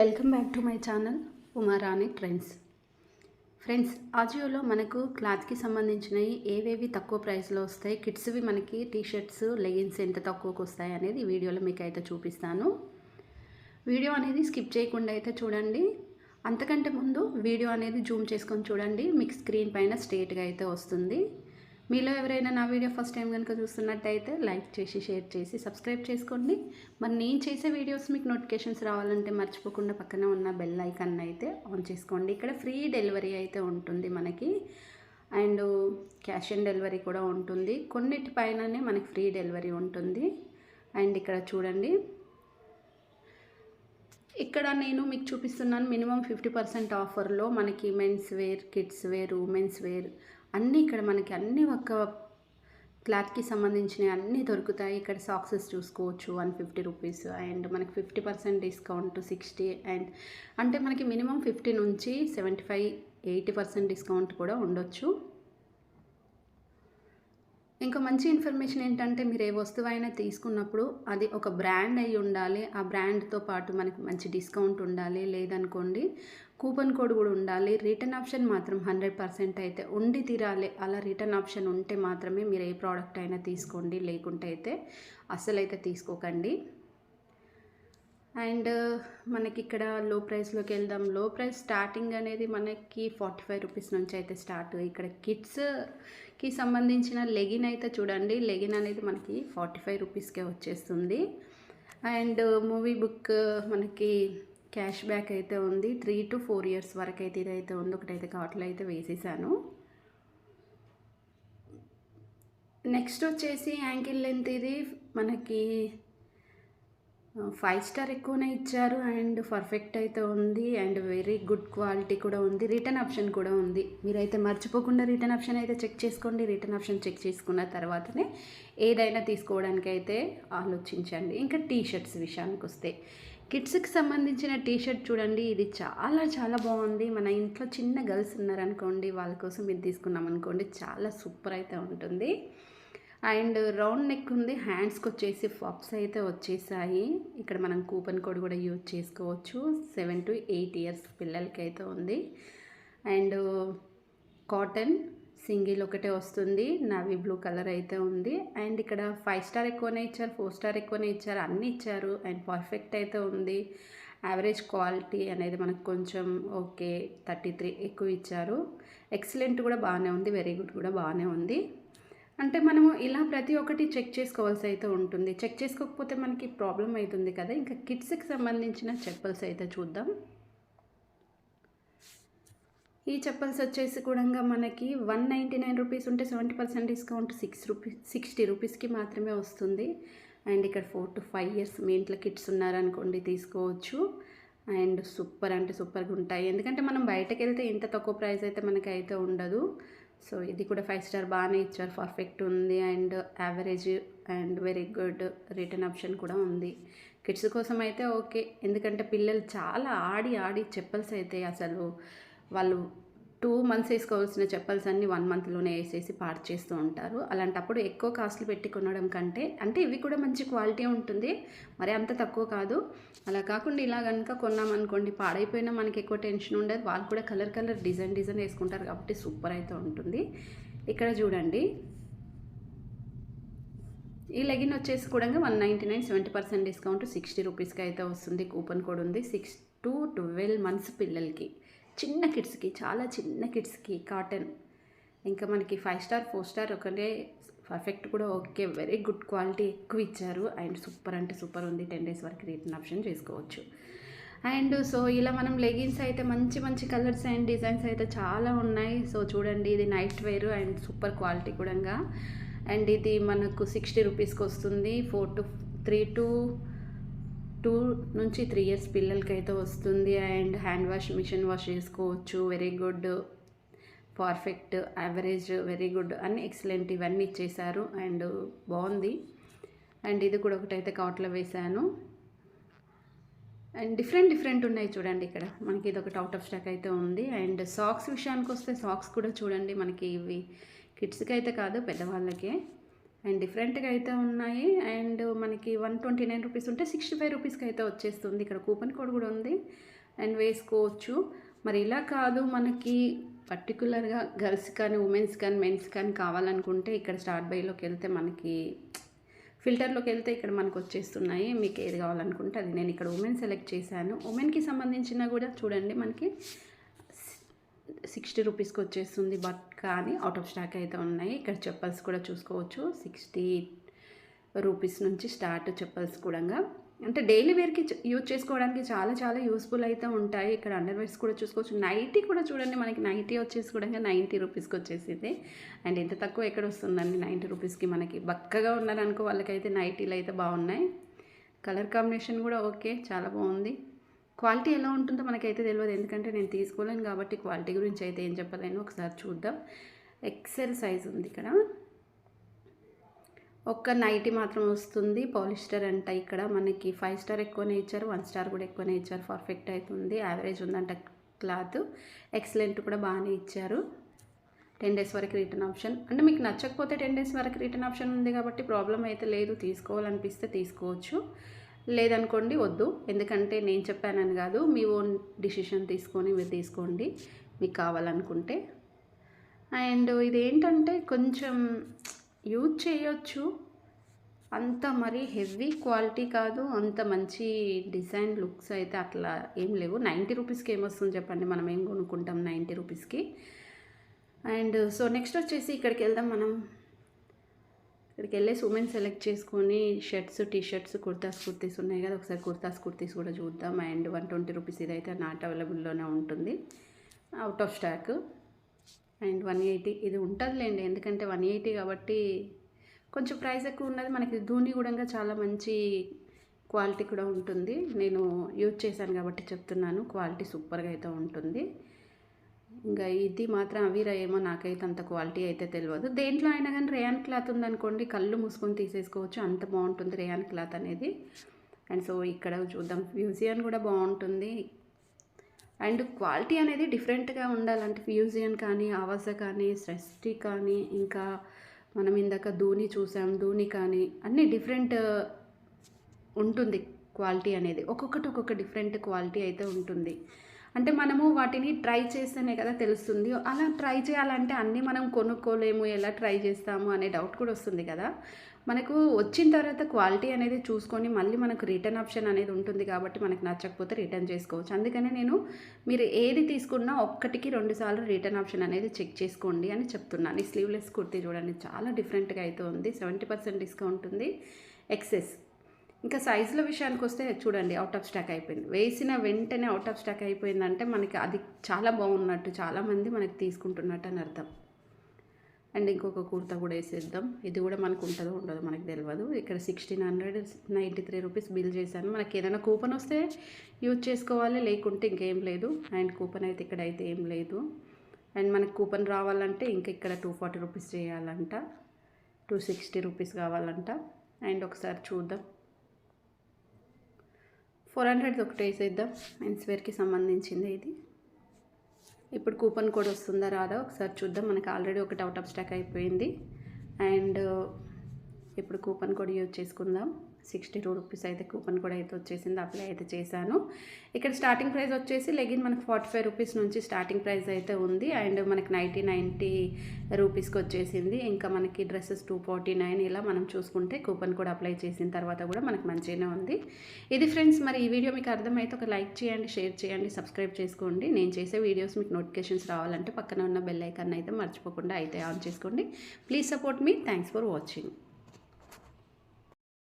Welcome back to my channel Umarani trends friends ఆజియోలో మనకు క్లాత్కి సంబంధించినవి ఏవేవి తక్కువ ప్రైస్లో వస్తాయి? కిడ్స్వి మనకి టీషర్ట్స్ లెగిన్స్ ఎంత తక్కువకు వస్తాయి అనేది వీడియోలో మీకు అయితే చూపిస్తాను. వీడియో అనేది స్కిప్ చేయకుండా అయితే చూడండి. అంతకంటే ముందు వీడియో అనేది జూమ్ చేసుకొని చూడండి. మీకు స్క్రీన్ పైన స్ట్రేట్గా అయితే వస్తుంది. మీలో ఎవరైనా నా వీడియో ఫస్ట్ టైం కనుక చూస్తున్నట్టయితే లైక్ చేసి షేర్ చేసి సబ్స్క్రైబ్ చేసుకోండి. మరి నేను చేసే వీడియోస్ మీకు నోటిఫికేషన్స్ రావాలంటే మర్చిపోకుండా పక్కన ఉన్న బెల్ ఐకాన్ అయితే ఆన్ చేసుకోండి. ఇక్కడ ఫ్రీ డెలివరీ అయితే ఉంటుంది మనకి. అండ్ క్యాష్ ఆన్ డెలివరీ కూడా ఉంటుంది. కొన్నిటి పైననే మనకి ఫ్రీ డెలివరీ ఉంటుంది. అండ్ ఇక్కడ చూడండి. ఇక్కడ నేను మీకు చూపిస్తున్నాను మినిమం ఫిఫ్టీ పర్సెంట్ ఆఫర్లో మనకి men's wear kids wear women's wear అన్నీ ఇక్కడ మనకి అన్నీ ఒక క్లాత్కి సంబంధించినవి అన్నీ దొరుకుతాయి. ఇక్కడ సాక్సెస్ చూసుకోవచ్చు. వన్ ఫిఫ్టీ రూపీస్ అండ్ మనకి fifty percent discount sixty and అంటే మనకి మినిమం ఫిఫ్టీ నుంచి seventy five eighty percent discount కూడా ఉండొచ్చు. ఇంకా మంచి ఇన్ఫర్మేషన్ ఏంటంటే మీరు ఏ వస్తువైనా తీసుకున్నప్పుడు అది ఒక బ్రాండ్ అయి ఉండాలి. ఆ బ్రాండ్తో పాటు మనకి మంచి డిస్కౌంట్ ఉండాలి. లేదనుకోండి కూపన్ కోడ్ కూడా ఉండాలి. రిటర్న్ ఆప్షన్ మాత్రం హండ్రెడ్ పర్సెంట్ అయితే ఉండి తీరాలి. అలా రిటర్న్ ఆప్షన్ ఉంటే మాత్రమే మీరు ఏ ప్రోడక్ట్ అయినా తీసుకోండి. లేకుంటే అయితే అస్సలైతే తీసుకోకండి. అండ్ మనకి ఇక్కడ లో ప్రైస్లోకి వెళ్దాం. లో ప్రైస్ స్టార్టింగ్ అనేది మనకి ఫార్టీ ఫైవ్ రూపీస్ నుంచి అయితే స్టార్ట్. ఇక్కడ కిడ్స్కి సంబంధించిన లెగిన్ అయితే చూడండి. లెగిన్ అనేది మనకి ఫార్టీ ఫైవ్ రూపీస్కే వచ్చేస్తుంది. అండ్ మూవీ బుక్ మనకి క్యాష్ బ్యాక్ అయితే ఉంది. త్రీ టు ఫోర్ ఇయర్స్ వరకు అయితే ఇదైతే ఉంది. ఒకటైతే కాట్లో అయితే వేసేసాను. నెక్స్ట్ వచ్చేసి యాంకిల్ లెంత్ ఇది. మనకి ఫైవ్ స్టార్ ఎక్కువనే ఇచ్చారు. అండ్ పర్ఫెక్ట్ అయితే ఉంది. అండ్ వెరీ గుడ్ క్వాలిటీ కూడా ఉంది. రిటర్న్ ఆప్షన్ కూడా ఉంది. మీరైతే మర్చిపోకుండా రిటర్న్ ఆప్షన్ అయితే చెక్ చేసుకోండి. రిటర్న్ ఆప్షన్ చెక్ చేసుకున్న తర్వాతనే ఏదైనా తీసుకోవడానికి అయితే ఆలోచించండి. ఇంకా టీ షర్ట్స్ విషయానికి వస్తే కిడ్స్కి సంబంధించిన టీ షర్ట్ చూడండి ఇది చాలా చాలా బాగుంది. మన ఇంట్లో చిన్న గర్ల్స్ ఉన్నారనుకోండి వాళ్ళ కోసం ఇది తీసుకున్నాం అనుకోండి చాలా సూపర్ అయితే ఉంటుంది. అండ్ రౌండ్ నెక్ ఉంది హ్యాండ్స్కి వచ్చేసి ఫబ్స్ అయితే వచ్చేసాయి. ఇక్కడ మనం కూపన్ కోడ్ కూడా యూజ్ చేసుకోవచ్చు. సెవెన్ టు ఎయిట్ ఇయర్స్ పిల్లలకి అయితే ఉంది. అండ్ కాటన్ సింగిల్ ఒకటే వస్తుంది. నావీ బ్లూ కలర్ అయితే ఉంది. అండ్ ఇక్కడ ఫైవ్ స్టార్ ఎక్కువనే ఇచ్చారు ఫోర్ స్టార్ ఎక్కువనే ఇచ్చారు అన్నీ ఇచ్చారు. అండ్ పర్ఫెక్ట్ అయితే ఉంది. యావరేజ్ క్వాలిటీ అనేది మనకు కొంచెం ఓకే థర్టీ త్రీ ఎక్కువ ఇచ్చారు. ఎక్సలెంట్ కూడా బాగానే ఉంది. వెరీ గుడ్ కూడా బాగానే ఉంది. అంటే మనము ఇలా ప్రతి ఒక్కటి చెక్ చేసుకోవాల్సి అయితే ఉంటుంది. చెక్ చేసుకోకపోతే మనకి ప్రాబ్లం అవుతుంది కదా. ఇంకా కిడ్స్కి సంబంధించిన చెప్పల్స్ అయితే చూద్దాం. ఈ చెప్పల్స్ వచ్చేసి కూడా మనకి వన్ నైంటీ నైన్ రూపీస్ ఉంటే seventy percent discount six rupees sixty రూపీస్కి మాత్రమే వస్తుంది. అండ్ ఇక్కడ ఫోర్ టు ఫైవ్ ఇయర్స్ మీ ఇంట్లో కిడ్స్ ఉన్నారనుకోండి తీసుకోవచ్చు. అండ్ సూపర్ అంటే సూపర్గా ఉంటాయి. ఎందుకంటే మనం బయటకు వెళ్తే ఇంత తక్కువ ప్రైస్ అయితే మనకి అయితే ఉండదు. సో ఇది కూడా ఫైవ్ స్టార్ బాగానే ఇచ్చారు. పర్ఫెక్ట్ ఉంది. And average and very good return option కూడా ఉంది. కిడ్స్ కోసం అయితే ఓకే. ఎందుకంటే పిల్లలు చాలా ఆడి ఆడి చెప్పల్స్ అయితే అసలు వాళ్ళు టూ మంత్స్ వేసుకోవాల్సిన చెప్పల్స్ అన్ని వన్ మంత్లోనే వేసేసి పాడు చేస్తూ ఉంటారు. అలాంటప్పుడు ఎక్కువ కాస్ట్లు పెట్టి కొనడం కంటే అంటే ఇవి కూడా మంచి క్వాలిటీ ఉంటుంది. మరి అంత తక్కువ కాదు. అలా కాకుండా ఇలా కనుక కొన్నామనుకోండి పాడైపోయినా మనకి ఎక్కువ టెన్షన్ ఉండదు. వాళ్ళు కూడా కలర్ కలర్ డిజైన్ డిజైన్ వేసుకుంటారు కాబట్టి సూపర్ అయితే ఉంటుంది. ఇక్కడ చూడండి. ఈ లెగిన్ వచ్చేసి కూడా one ninety nine seventy percent discount sixty రూపీస్కి అయితే వస్తుంది. కూపన్ కోడ్ ఉంది. సిక్స్ టు ట్వెల్వ్ మంత్స్ పిల్లలకి. చిన్న కిడ్స్కి చాలా చిన్న కిడ్స్కి కాటన్. ఇంకా మనకి ఫైవ్ స్టార్ ఫోర్ స్టార్ ఒకటే పర్ఫెక్ట్ కూడా ఓకే. వెరీ గుడ్ క్వాలిటీ ఎక్కువ ఇచ్చారు. అండ్ సూపర్ అంటే సూపర్ ఉంది. టెన్ డేస్ వరకు రిటర్న్ ఆప్షన్ చేసుకోవచ్చు. అండ్ సో ఇలా మనం లెగిన్స్ అయితే మంచి మంచి కలర్స్ అండ్ డిజైన్స్ అయితే చాలా ఉన్నాయి. సో చూడండి ఇది night wear and super quality కూడా అండ్ ఇది మనకు సిక్స్టీ రూపీస్కి వస్తుంది. Four to three to two నుంచి త్రీ ఇయర్స్ పిల్లలకి అయితే వస్తుంది. And hand wash machine wash చేసుకోవచ్చు. Very good. Perfect. Average. Very good. అన్ని ఎక్సలెంట్ ఇవన్నీ ఇచ్చేసారు అండ్ బాగుంది. అండ్ ఇది కూడా ఒకటైతే కాట్లో వేశాను. అండ్ డిఫరెంట్ డిఫరెంట్ ఉన్నాయి చూడండి ఇక్కడ. మనకి ఇది ఒకటి అవుట్ ఆఫ్ స్టాక్ అయితే ఉంది. అండ్ సాక్స్ విషయానికి వస్తే సాక్స్ కూడా చూడండి. మనకి ఇవి కిడ్స్కి అయితే కాదు పెద్దవాళ్ళకే. అండ్ డిఫరెంట్గా అయితే ఉన్నాయి. అండ్ మనకి వన్ ట్వంటీ నైన్ రూపీస్ ఉంటే సిక్స్టీ ఫైవ్ రూపీస్కి అయితే వచ్చేస్తుంది. ఇక్కడ కూపన్ కోడ్ కూడా ఉంది. అండ్ వేసుకోవచ్చు. మరి ఇలా కాదు మనకి పర్టికులర్గా గర్ల్స్ కానీ ఉమెన్స్ కానీ మెన్స్ కానీ కావాలనుకుంటే ఇక్కడ స్టార్ట్ బైలోకి వెళ్తే మనకి ఫిల్టర్లోకి వెళ్తే ఇక్కడ మనకు వచ్చేస్తున్నాయి. మీకు ఏది కావాలనుకుంటే అది. నేను ఇక్కడ ఉమెన్ సెలెక్ట్ చేశాను. ఉమెన్కి సంబంధించిన కూడా చూడండి మనకి సిక్స్టీ రూపీస్కి వచ్చేస్తుంది బట్ కానీ అవుట్ ఆఫ్ స్టాక్ అయితే ఉన్నాయి. ఇక్కడ చెప్పల్స్ కూడా చూసుకోవచ్చు. సిక్స్టీ రూపీస్ నుంచి స్టార్ట్ చెప్పల్స్ కూడా అంటే డైలీ వేర్కి యూజ్ చేసుకోవడానికి చాలా చాలా యూస్ఫుల్ అయితే ఉంటాయి. ఇక్కడ అండర్వేర్స్ కూడా చూసుకోవచ్చు. నైటీ కూడా చూడండి. మనకి నైటీ వచ్చేసి కూడా నైంటీ రూపీస్కి వచ్చేసింది. అండ్ ఎంత తక్కువ ఎక్కడ వస్తుందండి? నైంటీ రూపీస్కి మనకి బక్కగా ఉన్నారనుకో వాళ్ళకైతే నైటీలు అయితే బాగున్నాయి. కలర్ కాంబినేషన్ కూడా ఓకే చాలా బాగుంది. క్వాలిటీ ఎలా ఉంటుందో మనకైతే తెలియదు ఎందుకంటే నేను తీసుకోలేను కాబట్టి క్వాలిటీ గురించి అయితే ఏం చెప్పలేను. ఒకసారి చూద్దాం. ఎక్సెల్ సైజ్ ఉంది ఇక్కడ. ఒక్క నైటీ మాత్రం వస్తుంది. పాలిస్టర్ అంట ఇక్కడ మనకి ఫైవ్ స్టార్ ఎక్కువనే ఇచ్చారు. వన్ స్టార్ కూడా ఎక్కువనే ఇచ్చారు. పర్ఫెక్ట్ అవుతుంది యావరేజ్ ఉందంట క్లాత్ ఎక్సలెంట్ కూడా బాగానే ఇచ్చారు. టెన్ డేస్ వరకు రిటర్న్ ఆప్షన్ అంటే మీకు నచ్చకపోతే టెన్ డేస్ వరకు రిటర్న్ ఆప్షన్ ఉంది కాబట్టి ప్రాబ్లం అయితే లేదు. తీసుకోవాలనిపిస్తే తీసుకోవచ్చు. లేదనుకోండి వద్దు. ఎందుకంటే నేను చెప్పానని కాదు. మీ ఓన్ డిసిషన్ తీసుకొని మీరు తీసుకోండి. మీకు కావాలనుకుంటే. అండ్ ఇదేంటంటే కొంచెం యూజ్ చేయొచ్చు. అంత మరీ హెవీ క్వాలిటీ కాదు. అంత మంచి డిజైన్ లుక్స్ అయితే అట్లా ఏం లేవు. నైంటీ రూపీస్కి ఏమొస్తుంది చెప్పండి. మనం ఏం కొనుక్కుంటాం నైంటీ రూపీస్కి. అండ్ సో నెక్స్ట్ వచ్చేసి ఇక్కడికి వెళ్దాం మనం. ఇక్కడికి వెళ్ళేసి ఉమెన్ సెలెక్ట్ చేసుకొని shirts T shirts kurtas kurtis ఉన్నాయి కదా. ఒకసారి కుర్తాస్ కుర్తీస్ కూడా చూద్దాం. అండ్ వన్ ట్వంటీ రూపీస్ ఇదైతే నాట్ అవైలబుల్లోనే ఉంటుంది. Out of stock and one eighty ఇది ఉంటుందిలేండి. ఎందుకంటే వన్ ఎయిటీ కాబట్టి కొంచెం ప్రైస్ ఎక్కువ ఉన్నది. మనకి ధూని కూడా చాలా మంచి క్వాలిటీ కూడా ఉంటుంది. నేను యూజ్ చేశాను కాబట్టి చెప్తున్నాను. క్వాలిటీ సూపర్గా అయితే ఉంటుంది. ఇంకా ఇది మాత్రం అవిరా ఏమో నాకైతే అంత క్వాలిటీ అయితే తెలియదు దేంట్లో అయినా కానీ రేయాన్ క్లాత్ ఉందనుకోండి కళ్ళు మూసుకొని తీసేసుకోవచ్చు అంత బాగుంటుంది రేయాన్ క్లాత్ అనేది. అండ్ సో ఇక్కడ చూద్దాం ఫ్యూజియన్ కూడా బాగుంటుంది. అండ్ క్వాలిటీ అనేది డిఫరెంట్గా ఉండాలంటే ఫ్యూజియన్ కానీ ఆవాస కానీ సృష్టి కానీ ఇంకా మనం ఇందాక ధోని చూసాం ధోని కానీ అన్నీ డిఫరెంట్ ఉంటుంది క్వాలిటీ అనేది. ఒక్కొక్కటి ఒక్కొక్క డిఫరెంట్ క్వాలిటీ అయితే ఉంటుంది. అంటే మనము వాటిని ట్రై చేస్తేనే కదా తెలుస్తుంది. అలా ట్రై చేయాలంటే అన్నీ మనం కొనుక్కోలేము ఎలా ట్రై చేస్తాము అనే డౌట్ కూడా వస్తుంది కదా. మనకు వచ్చిన తర్వాత క్వాలిటీ అనేది చూసుకొని మళ్ళీ మనకు రిటర్న్ ఆప్షన్ అనేది ఉంటుంది కాబట్టి మనకు నచ్చకపోతే రిటర్న్ చేసుకోవచ్చు. అందుకనే నేను మీరు ఏది తీసుకున్నా ఒక్కటికి రెండు సార్లు రిటర్న్ ఆప్షన్ అనేది చెక్ చేసుకోండి అని చెప్తున్నాను. ఈ స్లీవ్లెస్ కుర్తీ చూడండి చాలా డిఫరెంట్గా అయితే ఉంది. సెవెంటీ పర్సెంట్ డిస్కౌంట్ ఉంది. ఎక్సెస్. ఇంకా సైజుల విషయానికి వస్తే చూడండి అవుట్ ఆఫ్ స్టాక్ అయిపోయింది. వేసిన వెంటనే అవుట్ ఆఫ్ స్టాక్ అయిపోయిందంటే మనకి అది చాలా బాగున్నట్టు చాలామంది మనకి తీసుకుంటున్నట్టు అని అర్థం. అండ్ ఇంకొక కుర్తా కూడా వేసేద్దాం. ఇది కూడా మనకు ఉంటుందో ఉండదో మనకు తెలియదు ఇక్కడ sixteen hundred ninety three rupees bill చేశాను. మనకి ఏదైనా కూపన్ వస్తే యూజ్ చేసుకోవాలి లేకుంటే ఇంకేం లేదు. అండ్ కూపన్ అయితే ఇక్కడ అయితే ఏం లేదు. అండ్ మనకు కూపన్ రావాలంటే ఇంకా ఇక్కడ టూ ఫార్టీ రూపీస్ చేయాలంట. టూ సిక్స్టీ రూపీస్ కావాలంట. అండ్ ఒకసారి చూద్దాం. ఫోర్ హండ్రెడ్ ఒకటి వేసేద్దాం. మెన్స్ వేర్కి సంబంధించింది ఇది. ఇప్పుడు కూపన్ కోడ్ వస్తుందా రాదా? ఒకసారి చూద్దాం. మనకి ఆల్రెడీ ఒకటి అవుట్ ఆఫ్ స్టాక్ అయిపోయింది. అండ్ ఇప్పుడు కూపన్ కోడ్ యూజ్ చేసుకుందాం. సిక్స్టీ టూ రూపీస్ అయితే కూపన్ కూడా అయితే వచ్చేసింది. అప్లై అయితే చేశాను. ఇక్కడ స్టార్టింగ్ ప్రైస్ వచ్చేసి లెగిన్ మనకు ఫార్టీ ఫైవ్ రూపీస్ నుంచి స్టార్టింగ్ ప్రైస్ అయితే ఉంది. అండ్ మనకి నైంటీ నైంటీ రూపీస్కి వచ్చేసింది. ఇంకా మనకి డ్రెస్సెస్ టూ ఫార్టీ నైన్ ఇలా మనం చూసుకుంటే కూపన్ కూడా అప్లై చేసిన తర్వాత కూడా మనకు మంచిగానే ఉంది. ఇది ఫ్రెండ్స్ మరి ఈ వీడియో మీకు అర్థమైతే ఒక లైక్ చేయండి షేర్ చేయండి సబ్స్క్రైబ్ చేసుకోండి. నేను చేసే వీడియోస్ మీకు నోటిఫికేషన్స్ రావాలంటే పక్కన ఉన్న బెల్ ఐకాన్ అయితే మర్చిపోకుండా అయితే ఆన్ చేసుకోండి. Please support me. Thanks for watching.